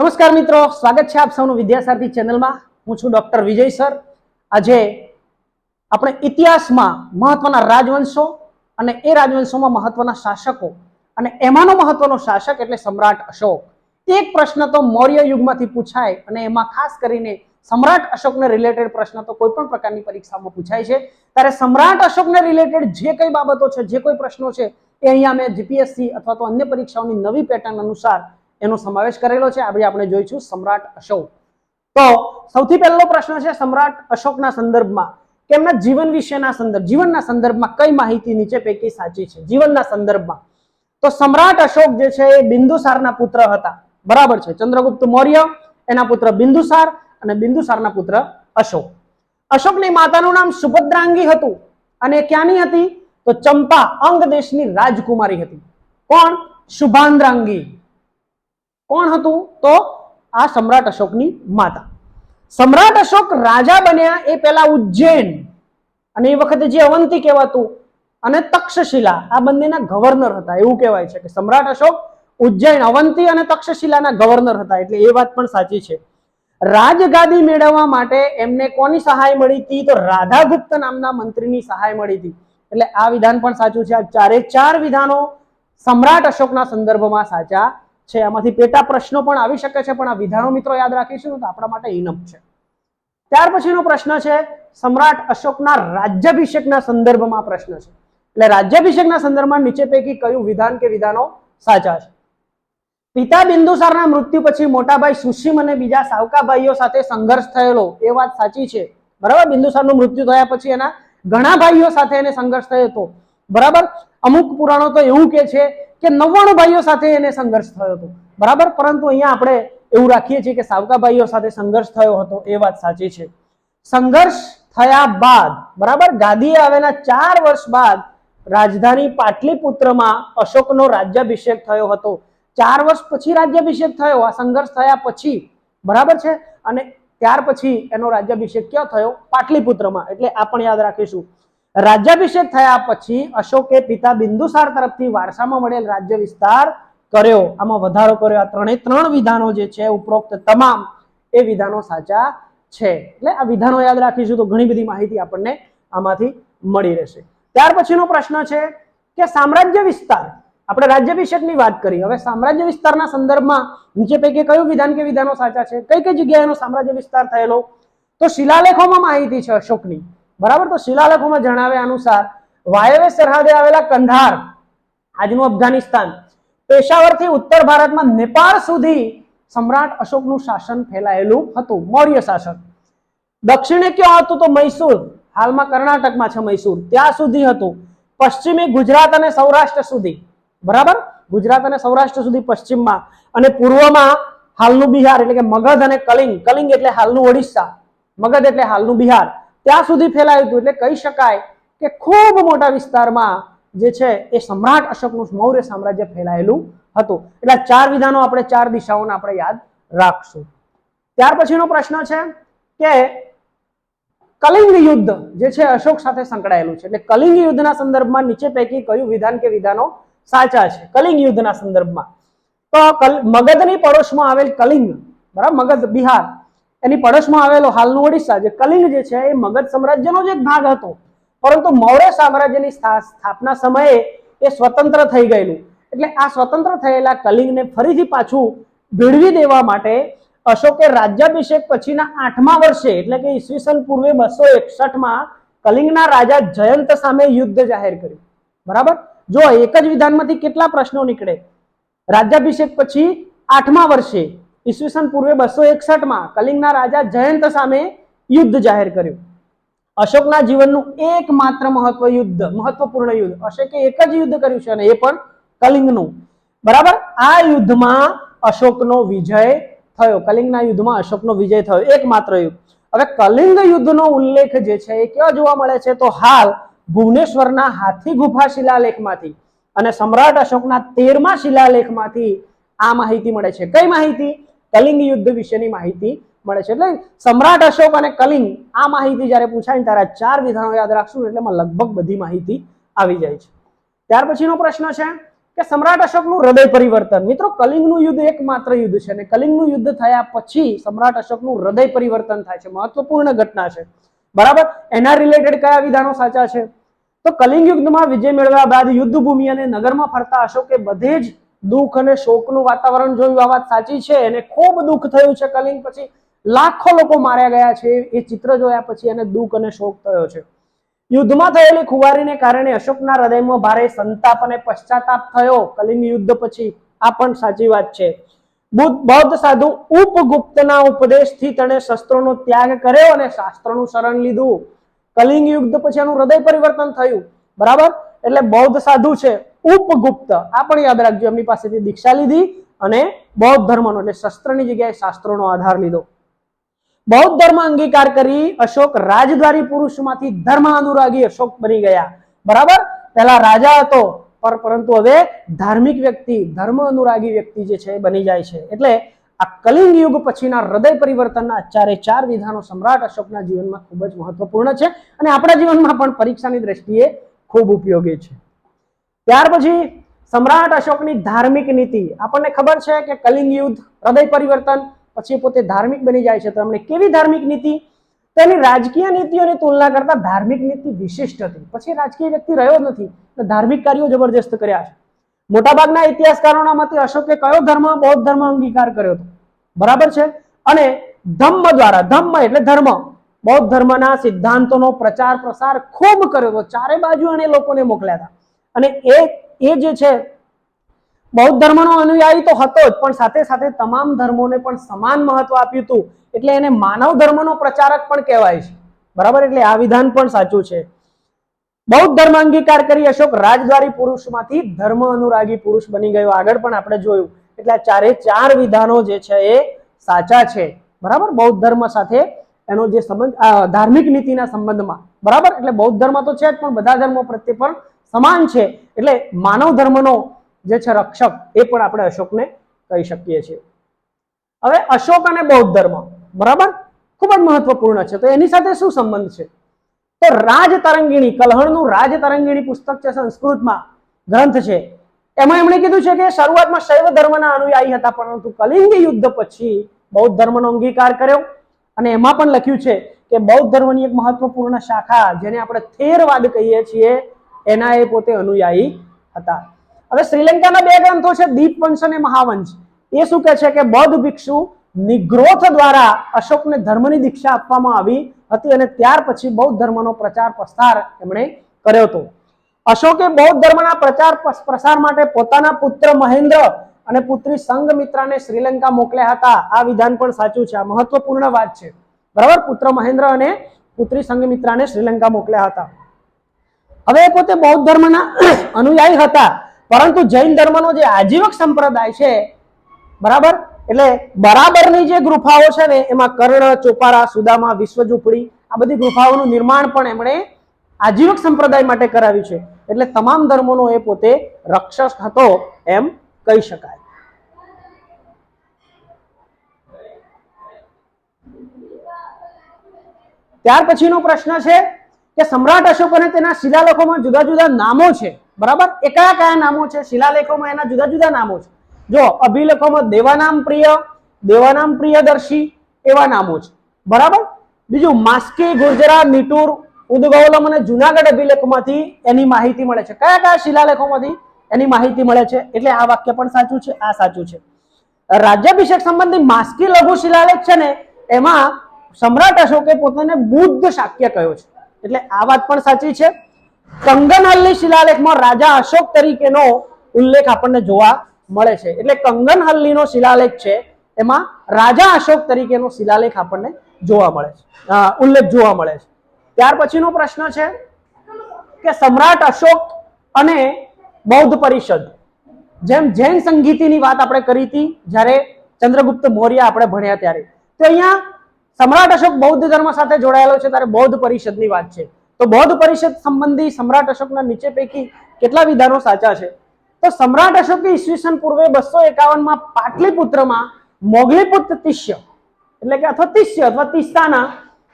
નમસ્કાર મિત્રો, સ્વાગત છે આપ સૌનું વિદ્યાસારથી ચેનલમાં. હું છું ડોક્ટર વિજય સર. આજે આપણે ઇતિહાસમાં મહત્વના રાજવંશો અને એ રાજવંશોમાં મહત્વના શાસકો અને એમાંનો મહત્વનો શાસક એટલે સમ્રાટ અશોક. એક પ્રશ્ન તો મૌર્ય યુગમાંથી પૂછાય અને એમાં ખાસ કરીને સમ્રાટ અશોકને રિલેટેડ પ્રશ્ન તો કોઈ પણ પ્રકારની પરીક્ષામાં પૂછાય છે. ત્યારે સમ્રાટ અશોકને રિલેટેડ જે કઈ બાબતો છે, જે કોઈ પ્રશ્નો છે, એ અહીંયા મેં જીપીએસસી અથવા તો અન્ય પરીક્ષાઓની નવી પેટર્ન અનુસાર એનો સમાવેશ કરેલો છે. આજે આપણે જોઈશું. સમ્રાટ અશોક. તો સૌથી પહેલો પ્રશ્ન છે સમ્રાટ અશોકના સંદર્ભમાં કે એમના જીવન વિશેના સંદર્ભ, જીવનના સંદર્ભમાં કઈ માહિતી નીચે પૈકી સાચી છે? જીવનના સંદર્ભમાં. તો સમ્રાટ અશોક જે છે એ બિંદુસારના પુત્ર હતા. બરાબર છે? ચંદ્રગુપ્ત મૌર્ય, એના પુત્ર બિંદુસાર અને બિંદુસારના પુત્ર અશોક. અશોકની માતાનું નામ સુભદ્રાંગી હતું. અને ક્યાંની હતી? તો ચંપા અંગ દેશની રાજકુમારી હતી. કોણ? શુભાંદ્રાંગી કોણ હતું? તો આ સમ્રાટ અશોકની માતા. સમ્રાટ અશોક રાજા બન્યા એ પહેલા ઉજ્જૈન. અને એ વખતે જે અવંતી કહેવાતું અને તક્ષશિલા, આ બંનેના ગવર્નર હતા. એવું કહેવાય છે કે સમ્રાટ અશોક, ઉજ્જૈન, અવંતી અને તક્ષશિલાના ગવર્નર હતા. એટલે એ વાત પણ સાચી છે. રાજગાદી મેળવવા માટે એમને કોની સહાય મળી હતી? તો રાધાગુપ્ત નામના મંત્રીની સહાય મળી હતી. એટલે આ વિધાન પણ સાચું છે. આ ચારે ચાર વિધાનો સમ્રાટ અશોકના સંદર્ભમાં સાચા છે, આમાંથી પેટા પ્રશ્નો પણ આવી શકે છે, પણ આ વિધાનો મિત્રો યાદ રાખીશું તો આપણા માટે ઇનફ છે. ત્યાર પછીનો પ્રશ્ન છે, સમ્રાટ અશોકના રાજ્યાભિષેકના સંદર્ભમાં પ્રશ્ન છે. એટલે રાજ્યાભિષેકના સંદર્ભમાં નીચે પૈકી કયું વિધાન કે વિધાનો સાચા છે? પિતા બિંદુસારના મૃત્યુ પછી મોટાભાઈ સુશીમ અને બીજા સાવકા ભાઈઓ સાથે સંઘર્ષ થયેલો, એ વાત સાચી છે. બરાબર? બિંદુસારનું મૃત્યુ થયા પછી એના ઘણા ભાઈઓ સાથે એને સંઘર્ષ થયો હતો. બરાબર? અમુક પુરાણો તો એવું કે છે કે નવ્વાણું ભાઈઓ સાથે એને સંઘર્ષ થયો હતો. બરાબર? પરંતુ અહીંયા આપણે એવું રાખીએ છીએ કે સાવકા ભાઈઓ સાથે સંઘર્ષ થયો હતો એ વાત સાચી છે. સંઘર્ષ થયા બાદ, બરાબર? ગાદીએ આવેલા ચાર વર્ષ બાદ રાજધાની પાટલીપુત્રમાં અશોકનો રાજ્યાભિષેક થયો હતો. ચાર વર્ષ પછી રાજ્યાભિષેક થયો. આ સંઘર્ષ થયા પછી, બરાબર છે? અને ત્યાર પછી એનો રાજ્યાભિષેક ક્યાં થયો? પાટલીપુત્રમાં. એટલે આ પણ યાદ રાખીશું. રાજ્યાભિષેક થયા પછી અશોકે પિતા બિંદુસાર તરફથી વારસામાં મળેલ રાજ્ય વિસ્તાર કર્યો. આમાં વધારો કર્યો. આ ત્રણે ત્રણ વિધાનો જે છે, ઉપરોક્ત તમામ એ વિધાનો સાચા છે. એટલે આ વિધાનો યાદ રાખીશું તો ઘણી બધી માહિતી આપણને આમાંથી મળી રહેશે. ત્યાર પછીનો પ્રશ્ન છે કે સામ્રાજ્ય વિસ્તાર, આપણે રાજ્યાભિષેકની વાત કરી. હવે સામ્રાજ્ય વિસ્તારના સંદર્ભમાં નીચે પૈકી કયું વિધાન કે વિધાનો સાચા છે? કઈ કઈ જગ્યાએ એનો સામ્રાજ્ય વિસ્તાર થયેલો? તો શિલાલેખોમાં માહિતી છે અશોકની. બરાબર? તો શિલાલેખોમાં જણાવ્યા અનુસાર વાયવ્ય સરહદે આવેલા કંધાર, આજનું અફઘાનિસ્તાન, પેશાવરથી ઉત્તર ભારતમાં નેપાળ સુધી સમ્રાટ અશોકનું શાસન ફેલાયેલું હતું, મૌર્ય શાસન. દક્ષિણે ક્યાં હતું તો મૈસૂર? હાલમાં કર્ણાટકમાં છે મૈસૂર. ત્યાં સુધી હતું. પશ્ચિમે ગુજરાત અને સૌરાષ્ટ્ર સુધી. બરાબર? ગુજરાત અને સૌરાષ્ટ્ર સુધી પશ્ચિમમાં. અને પૂર્વમાં હાલનું બિહાર, એટલે કે મગધ અને કલિંગ. કલિંગ એટલે હાલનું ઓડિશા. મગધ એટલે હાલનું બિહાર. ત્યાં સુધી ફેલાયું હતું. એટલે કહી શકાય કે ખૂબ મોટા વિસ્તારમાં જે છે એ સમ્રાટ અશોકનું મૌર્ય સામ્રાજ્ય ફેલાયેલું હતું. એટલે ચાર વિધાનો આપણે ચાર દિશાઓને આપણે યાદ રાખશું. ત્યાર પછીનો પ્રશ્ન છે કે કલિંગ યુદ્ધ જે છે અશોક સાથે સંકળાયેલું છે. એટલે કલિંગ યુદ્ધના સંદર્ભમાં નીચે પૈકી કયું વિધાન કે વિધાનો સાચા છે? કલિંગ યુદ્ધના સંદર્ભમાં. તો મગધની પડોશમાં આવેલ કલિંગ, બરાબર, મગધ બિહાર. એની પડોશમાં આવેલો હાલનું ઓડિશા, જે કલિંગ જે છે, એ મગધ સામ્રાજ્યનો જ એક ભાગ હતો. પરંતુ મૌર્ય સામ્રાજ્યની સ્થાપના સમયે એ સ્વતંત્ર થઈ ગયેલું. એટલે આ સ્વતંત્ર થયેલા કલિંગને ફરીથી પાછું ભેળવી દેવા માટે અશોકે રાજ્યાભિષેક પછીના આઠમા વર્ષે, એટલે કે ઈસવીસન પૂર્વે બસો એકસઠમાં કલિંગના રાજા જયંત સામે યુદ્ધ જાહેર કર્યું. બરાબર? જો એક જ વિધાનમાંથી કેટલા પ્રશ્નો નીકળે? રાજ્યાભિષેક પછી આઠમા વર્ષે ઈસવીસન પૂર્વે બસો એકસઠમાં કલિંગના રાજા જયંત સામે યુદ્ધ જાહેર કર્યું. અશોકના જીવનનું એકમાત્ર મહત્વ યુદ્ધ, મહત્વપૂર્ણ યુદ્ધ. અશોકે એક જ યુદ્ધ કર્યું છે અને એ પણ કલિંગનું. બરાબર? આ યુદ્ધમાં અશોકનો વિજય થયો. કલિંગના યુદ્ધમાં અશોકનો વિજય થયો. એકમાત્ર યુદ્ધ. હવે કલિંગ યુદ્ધનો ઉલ્લેખ જે છે એ ક્યાં જોવા મળે છે? તો હાલ ભુવનેશ્વરના હાથી ગુફા શિલાલેખમાંથી અને સમ્રાટ અશોકના તેરમા શિલાલેખમાંથી આ માહિતી મળે છે. કઈ માહિતી? કલિંગ યુદ્ધ વિશેની માહિતી મળે છે. એટલે સમ્રાટ અશોક અને કલિંગ આ માહિતી જ્યારે પૂછાય ત્યારે ચાર વિધાનો યાદ રાખશું એટલે લગભગ બધી માહિતી આવી જાય છે. ત્યાર પછીનો પ્રશ્ન છે કે સમ્રાટ અશોકનું હૃદય પરિવર્તન. મિત્રો, કલિંગનું યુદ્ધ એકમાત્ર યુદ્ધ છે અને કલિંગનું યુદ્ધ થયા પછી સમ્રાટ અશોકનું હૃદય પરિવર્તન થાય છે. મહત્વપૂર્ણ ઘટના છે. બરાબર? એના રિલેટેડ કયા વિધાનો સાચા છે? તો કલિંગ યુદ્ધમાં વિજય મેળવ્યા બાદ યુદ્ધ ભૂમિ અને નગરમાં ફરતા અશોકે બધે જ દુઃખ અને શોકનું વાતાવરણ જોયું. આ વાત સાચી છે. અને ખૂબ દુઃખ થયું છે કલિંગ પછી લાખો લોકો માર્યા ગયા છે. એ ચિત્ર જોયા પછી એને દુઃખ અને શોક થયો છે. યુદ્ધમાં થયેલી ખુવારીને કારણે અશોકના હૃદયમાં ભારે સંતાપ અને પશ્ચાતાપ થયો. કલિંગ યુદ્ધ પછી આ પણ સાચી વાત છે. બુદ્ધ સાધુ ઉપગુપ્તના ઉપદેશથી તેણે શસ્ત્રોનો ત્યાગ કર્યો અને શાસ્ત્રોનું શરણ લીધું. કલિંગ યુદ્ધ પછી એનું હૃદય પરિવર્તન થયું. બરાબર? એટલે બૌદ્ધ સાધુ છે. ઉપગુપ્ત. આ પણ યાદ રાખજો, એમની પાસેથી દીક્ષા લીધી અને બૌદ્ધ ધર્મનો એટલે શસ્ત્રની જગ્યાએ શાસ્ત્રોનો આધાર લીધો. બૌદ્ધ ધર્મ અંગીકાર કરી અશોક રાજદ્વારી પુરુષમાંથી ધર્મ અનુરાગી અશોક બની ગયા. બરાબર? પહેલા રાજા હતો, પર પરંતુ હવે ધાર્મિક વ્યક્તિ ધર્મ અનુરાગી વ્યક્તિ જે છે એ બની જાય છે. એટલે આ કલિંગ યુગ પછીના હૃદય પરિવર્તનના ચારે ચાર વિધાનો સમ્રાટ અશોકના જીવનમાં ખૂબ જ મહત્વપૂર્ણ છે અને આપણા જીવનમાં પણ પરીક્ષાની દ્રષ્ટિએ ખૂબ ઉપયોગી છે. ત્યાર પછી સમ્રાટ અશોકની ધાર્મિક નીતિ. આપણને ખબર છે કે કલિંગ યુદ્ધ, હૃદય પરિવર્તન, પછી પોતે ધાર્મિક બની જાય છે. તો કેવી ધાર્મિક નીતિ? તેની રાજકીય નીતિઓની તુલના કરતા ધાર્મિક નીતિ વિશિષ્ટ હતી. પછી રાજકીય વ્યક્તિ રહ્યો જ નથી. ધાર્મિક કાર્યો જબરજસ્ત કર્યા છે. મોટાભાગના ઇતિહાસકારોના મતે અશોકે કયો ધર્મ, બૌદ્ધ ધર્મ અંગીકાર કર્યો હતો? બરાબર છે? અને ધમ્મ દ્વારા, ધમ્મ એટલે ધર્મ. બૌદ્ધ ધર્મના સિદ્ધાંતોનો પ્રચાર પ્રસાર ખૂબ કર્યો હતો. ચારે બાજુ એને લોકોને મોકલ્યા હતા. અને એ એ જે છે, બૌદ્ધ ધર્મનો અનુયાયી તો હતો જ, પણ સાથે સાથે તમામ ધર્મોને પણ સમાન મહત્વ આપ્યું હતું. એટલે એને માનવ ધર્મનો પ્રચારક પણ કહેવાય છે. બરાબર? એટલે આ વિધાન પણ સાચું છે. બૌદ્ધ ધર્મ અંગીકાર કરી અશોક રાજદ્વારી પુરુષમાંથી ધર્મ અનુરાગી પુરુષ બની ગયો. આગળ પણ આપણે જોયું. એટલે આ ચારે ચાર વિધાનો જે છે એ સાચા છે. બરાબર? બૌદ્ધ ધર્મ સાથે એનો જે સંબંધ ધાર્મિક નીતિના સંબંધમાં. બરાબર? એટલે બૌદ્ધ ધર્મ તો છે જ, પણ બધા ધર્મો પ્રત્યે પણ સમાન છે. એટલે માનવ ધર્મનો જે છે રક્ષક, એ પણ આપણે અશોકને કહી શકીએ છીએ. હવે અશોક અને બૌદ્ધ ધર્મ, બરાબર? ખૂબ જ મહત્વપૂર્ણ છે. તો એની સાથે શું સંબંધ છે? તો રાજ તરંગીણી, કલહણનું રાજ તરંગીણી પુસ્તક છે સંસ્કૃતમાં, ગ્રંથ છે. એમાં એમણે કીધું છે કે શરૂઆતમાં શૈવ ધર્મના અનુયાયી હતા, પરંતુ કલિંગી યુદ્ધ પછી બૌદ્ધ ધર્મનો અંગીકાર કર્યો. અને એમાં પણ લખ્યું છે કે બૌદ્ધ ધર્મની એક મહત્વપૂર્ણ શાખા, જેને આપણે થેરવાદ કહીએ છીએ એના એ પોતે અનુયાયી હતા. હવે શ્રીલંકાના બે ગ્રંથો છે દીપવંશ અને મહાવંશ. એ શું કહે છે કે બૌદ્ધ ભિક્ષુ નિગ્રોથ દ્વારા અશોકને ધર્મની દીક્ષા આપવામાં આવી હતી અને ત્યાર પછી બૌદ્ધ ધર્મનો પ્રચાર પ્રસાર એમણે કર્યો હતો. અશોકે બૌદ્ધ ધર્મના પ્રચાર પ્રસાર માટે પોતાના પુત્ર મહેન્દ્ર અને પુત્રી સંઘમિત્રાને શ્રીલંકા મોકલ્યા હતા. આ વિધાન પણ સાચું છે, આ મહત્વપૂર્ણ વાત છે. બરાબર? પુત્ર મહેન્દ્ર અને પુત્રી સંઘમિત્રાને શ્રીલંકા મોકલ્યા હતા. હવે એ પોતે બૌદ્ધ ધર્મના અનુયાયી હતા. પરંતુ જૈન ધર્મનો જે આજીવક સંપ્રદાય છે, બરાબર? એટલે બરાબરની જે ગુફાઓ છે ને, એમાં કર્ણ, ચોપારા, સુદામા વિશ્વ ઝૂંપડી આ બધી ગુફાઓનું નિર્માણ પણ એમણે આજીવક સંપ્રદાય માટે કરાવ્યું છે. એટલે તમામ ધર્મોનો એ પોતે રક્ષક હતો એમ કહી શકાય. ત્યાર પછીનો પ્રશ્ન છે કે સમ્રાટ અશોક અને તેના શિલાલેખોમાં જુદા જુદા નામો છે. બરાબર? એ કયા કયા નામો છે? શિલાલેખોમાં એના જુદા જુદા નામો છે. જો અભિલેખોમાં દેવાનામ પ્રિય, દેવાનામ પ્રિયદર્શી એવા નામો છે. બરાબર? બીજું માસ્કી, ગુર્જરા, નિટુર, ઉદગૌલમ અને જુનાગઢ અભિલેખોમાંથી એની માહિતી મળે છે. કયા કયા શિલાલેખોમાંથી એની માહિતી મળે છે? એટલે આ વાક્ય પણ સાચું છે, આ સાચું છે. રાજ્યાભિષેક સંબંધી માસ્કી લઘુ શિલાલેખ છે ને, એમાં સમ્રાટ અશોકે પોતાને બુદ્ધ શાક્ય કહ્યો છે. એટલે આ વાત પણ સાચી છે. કંગનહલ્લી શિલાલેખમાં રાજા અશોક તરીકેનો ઉલ્લેખ આપણને જોવા મળે છે. એટલે કંગનહલ્લીનો શિલાલેખ છે, એમાં રાજા અશોક તરીકેનો શિલાલેખ આપણને જોવા મળે છે. ઉલ્લેખ જોવા મળે છે. ત્યાર પછીનો પ્રશ્ન છે કે સમ્રાટ અશોક અને બૌદ્ધ પરિષદ, જેમ જૈન સંગીતિની વાત આપણે કરી હતી જ્યારે ચંદ્રગુપ્ત મૌર્ય આપણે ભણ્યા ત્યારે, તો અહીંયા સમ્રાટ અશોક બૌદ્ધ ધર્મ સાથે જોડાયેલો છે, ત્યારે બૌદ્ધ પરિષદની વાત છે. તો બૌદ્ધ પરિષદ સંબંધી સમ્રાટ અશોકના નીચે પૈકી કેટલા વિધાનો સાચા છે? તો સમ્રાટ અશોકે ઈસવીસન પૂર્વે બસો એકાવનમાં પાટલીપુત્રમાં મોગલીપુત્ર તિષ્ય, એટલે કે અથવા તિષ્ય અથવા તિસ્તાના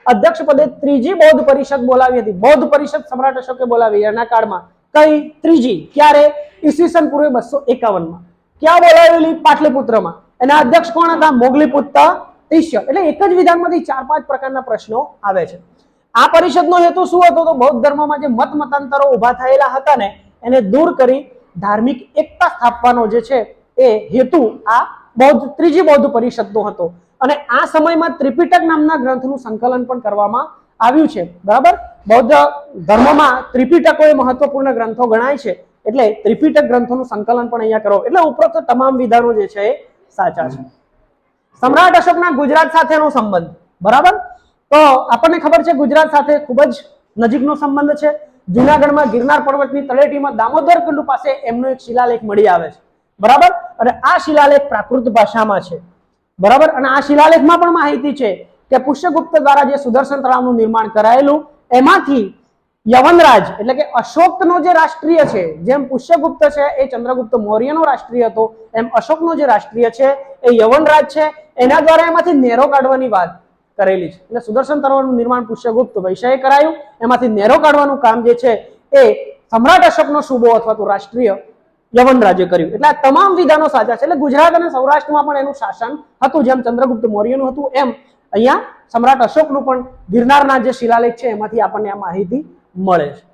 અધ્યક્ષ પદે ત્રીજી બૌદ્ધ પરિષદ બોલાવી હતી. બૌદ્ધ પરિષદ સમ્રાટ અશોકે બોલાવી. એના કાળમાં કઈ ત્રીજી? ક્યારે? ઈસવીસન પૂર્વે બસો એકાવનમાં. ક્યાં બોલાવેલી? પાટલીપુત્રમાં. એના અધ્યક્ષ કોણ હતા? મોગલીપુત્ર તિષ્ય એટલે એક જ વિધાનમાંથી ચાર પાંચ પ્રકારના પ્રશ્નો આવે છે. આ પરિષદનો હેતુ શું હતો? તો બૌદ્ધ ધર્મમાં જે મત મતાંતરો ઊભા થયેલા હતા ને, એને દૂર કરી ધાર્મિક એકતા સ્થાપવાનો જે છે, એ હેતુ આ બૌદ્ધ, ત્રીજી બૌદ્ધ પરિષદનો હતો. અને આ સમયમાં ત્રિપિટક નામના ગ્રંથનું સંકલન પણ કરવામાં આવ્યું છે. બરાબર? બૌદ્ધ ધર્મમાં ત્રિપિટકો એ મહત્વપૂર્ણ ગ્રંથો ગણાય છે. એટલે ત્રિપિટક ગ્રંથોનું સંકલન પણ અહીંયા કરો. એટલે ઉપરોક્ત તમામ વિધાનો જે છે, એ સાચા છે. સમ્રાટ અશોકના ગુજરાત સાથેનો સંબંધ, બરાબર? તો આપણને ખબર છે ગુજરાત સાથે ખૂબ જ નજીકનો સંબંધ છે. જુનાગઢમાં ગિરનાર પર્વતની તળેટીમાં દામોદર કુંડ પાસે એમનો એક શિલાલેખ મળી આવે છે, બરાબર? અને આ શિલાલેખ પ્રાકૃત ભાષામાં છે, બરાબર? અને આ શિલાલેખમાં પણ માહિતી છે કે પુષ્યગુપ્ત દ્વારા જે સુદર્શન તળાવનું નિર્માણ કરાયેલું, એમાંથી યવનરાજ, એટલે કે અશોકનો જે રાષ્ટ્રીય છે, જેમ પુષ્યગુપ્ત છે, એ ચંદ્રગુપ્ત મૌર્યનો રાષ્ટ્રીય હતો, એમ અશોકનો જે રાષ્ટ્રીય છે, એ યવનરાજ છે, એના દ્વારા એમાંથી નેરો કાઢવાની વાત કરેલી છે. એટલે સુદર્શન તળાવનું નિર્માણ પુષ્યગુપ્ત વૈશ્યએ કરાયું, એમાંથી નેરો કાઢવાનું કામ જે છે, એ સમ્રાટ અશોકનો સુબો અથવા તો રાષ્ટ્રીય યવન રાજ્ય કર્યું. એટલે આ તમામ વિધાનો સાચા છે. એટલે ગુજરાત અને સૌરાષ્ટ્રમાં પણ એનું શાસન હતું, જેમ ચંદ્રગુપ્ત મૌર્યનું હતું, એમ અહીંયા સમ્રાટ અશોકનું પણ ગિરનારના જે શિલાલેખ છે, એમાંથી આપણને આ માહિતી મળે છે.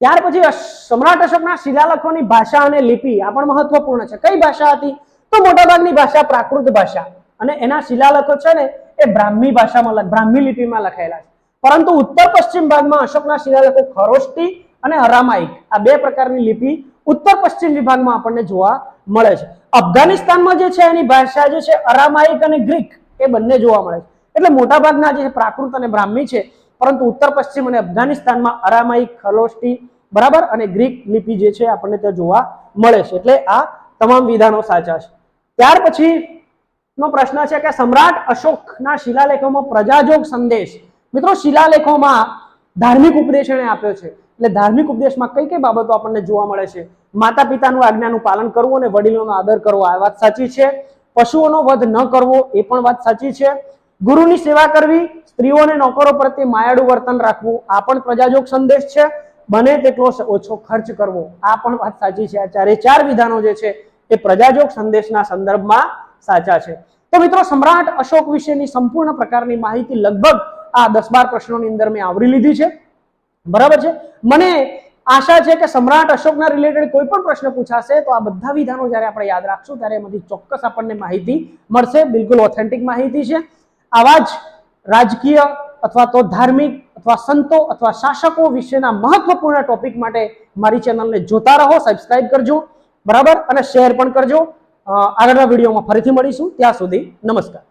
ત્યાર પછી સમ્રાટ અશોકના શિલાલેખોની ભાષા અને લિપિ આ પણ મહત્વપૂર્ણ છે. કઈ ભાષા હતી? તો મોટાભાગની ભાષા પ્રાકૃત ભાષા. અને એના શિલાલેખો છે ને, એ બ્રાહ્મી ભાષામાં બ્રાહ્મી લિપિમાં લખાયેલા છે. પરંતુ ઉત્તર પશ્ચિમ ભાગમાં અશોકના શિલાલેખો ખરોષ્ટી અને અરામાઇક આ બે પ્રકારની લિપિ ઉત્તર પશ્ચિમ વિભાગમાં આપણને જોવા મળે છે. અફઘાનિસ્તાનમાં જે છે એની ભાષા જે છે, અરામાઇક અને ગ્રીક, એ બંને જોવા મળે છે. એટલે મોટાભાગના જે પ્રાકૃત અને બ્રાહ્મી છે પરંતુ ઉત્તર પશ્ચિમ અને અફઘાનિસ્તાનમાં અરામાઇક ખલોષ્ટી બરાબર? અને ગ્રીક લિપિ જે છે, આપણને ત્યાં જોવા મળે છે. એટલે આ તમામ વિધાનો સાચા છે. ત્યાર પછી નો પ્રશ્ન છે કે સમ્રાટ અશોકના શિલાલેખોમાં પ્રજાજોગ સંદેશ. મિત્રો, શિલાલેખોમાં ધાર્મિક ઉપદેશ એને આપ્યો છે. એટલે ધાર્મિક ઉપદેશમાં કઈ કઈ બાબતો આપણને જોવા મળે છે? માતા પિતાનું આજ્ઞાનું પાલન કરવું અને વડીલોનો આદર કરવો, આ વાત સાચી છે. પશુઓનો વધ ન કરવો, એ પણ વાત સાચી છે. ગુરુની સેવા કરવી સ્ત્રીઓને નોકરો પ્રત્યે માયાળું વર્તન રાખવું, આ પણ પ્રજાજોગ સંદેશ છે. બને તેટલો ઓછો ખર્ચ કરવો. આ પણ વાત સાચી છે. આ ચારે વિધાનો જે છે, એ પ્રજાજોગ સંદેશના સંદર્ભમાં સાચા છે. તો મિત્રો, સમ્રાટ અશોક વિશેની સંપૂર્ણ પ્રકારની માહિતી લગભગ આ દસ બાર પ્રશ્નોની અંદર મેં આવરી લીધી છે. બરાબર છે? મને આશા છે કે સમ્રાટ અશોકના રિલેટેડ કોઈ પણ પ્રશ્ન પૂછાશે, તો આ બધા વિધાનો જ્યારે આપણે યાદ રાખશું, ત્યારે એમાંથી ચોક્કસ આપણને માહિતી મળશે. બિલકુલ ઓથેન્ટિક માહિતી છે. આવા જ રાજકીય અથવા તો ધાર્મિક અથવા સંતો અથવા શાસકો વિશેના મહત્વપૂર્ણ ટોપિક માટે મારી ચેનલને જોતા રહો સબસ્ક્રાઇબ કરજો, બરાબર? અને શેર પણ કરજો. આગળના વિડીયોમાં ફરીથી મળીશું. ત્યાં સુધી નમસ્કાર.